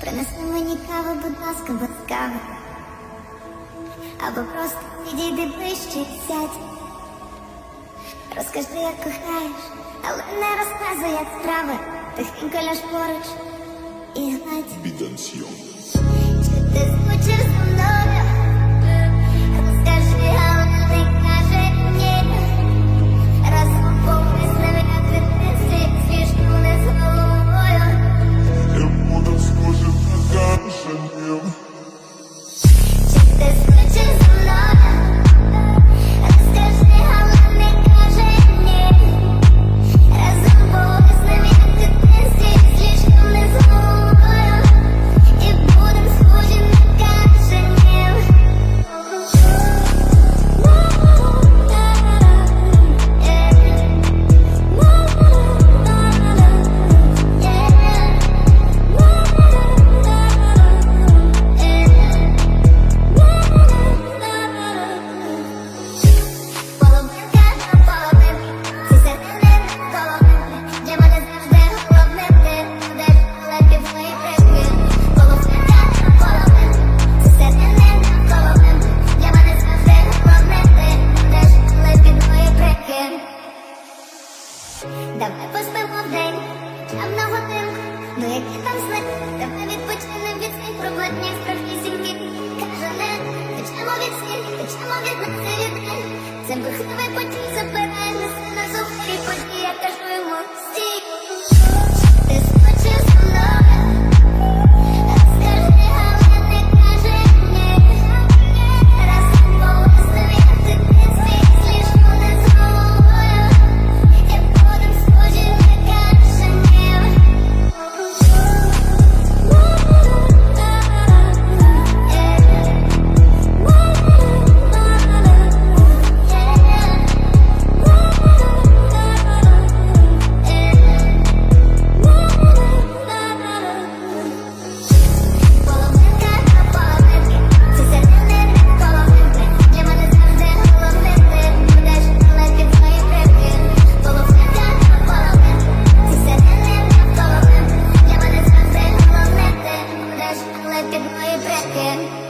Принеси мені каву, будь ласка, без кави. Або просто підійди ближче і сядь. Розкажи, як кохаєш, але не розказуй, як справи. Тихенько ляж поруч і гладь. Чи ти звучиш за мною? Давай поспимо вдень, там на годинку, ну які там сни, давай відпочинем від цих проблемних страшнісіньких. Каже не, течемо від сніг, течемо від нас і від день. Цим бурхливий потік забирає неси на зухвалі події, and way back in.